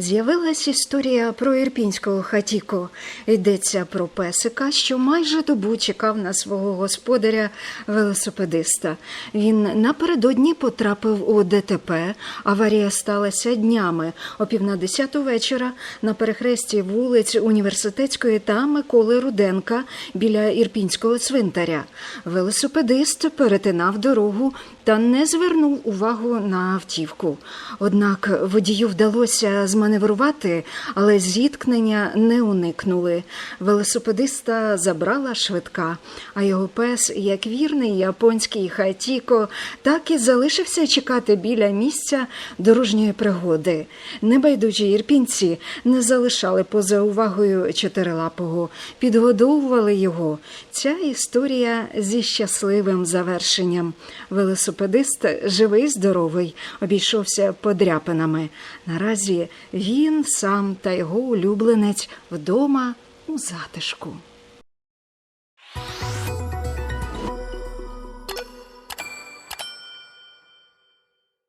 З'явилась історія про ірпінського хатіко. Йдеться про песика, що майже добу чекав на свого господаря велосипедиста. Він напередодні потрапив у ДТП. Аварія сталася днями о пів на десяту вечора на перехресті вулиць Університетської та Миколи Руденка біля ірпінського цвинтаря. Велосипедист перетинав дорогу та не звернув увагу на автівку. Однак водію вдалося зманеврувати, але зіткнення не уникнули. Велосипедиста забрала швидка, а його пес, як вірний японський хатіко, так і залишився чекати біля місця дорожньої пригоди. Небайдужі ірпінці не залишали поза увагою чотирилапого, підгодовували його. Ця історія зі щасливим завершенням. Велосипедист живий, здоровий, обійшовся подряпинами. Наразі він сам та його улюбленець вдома у затишку.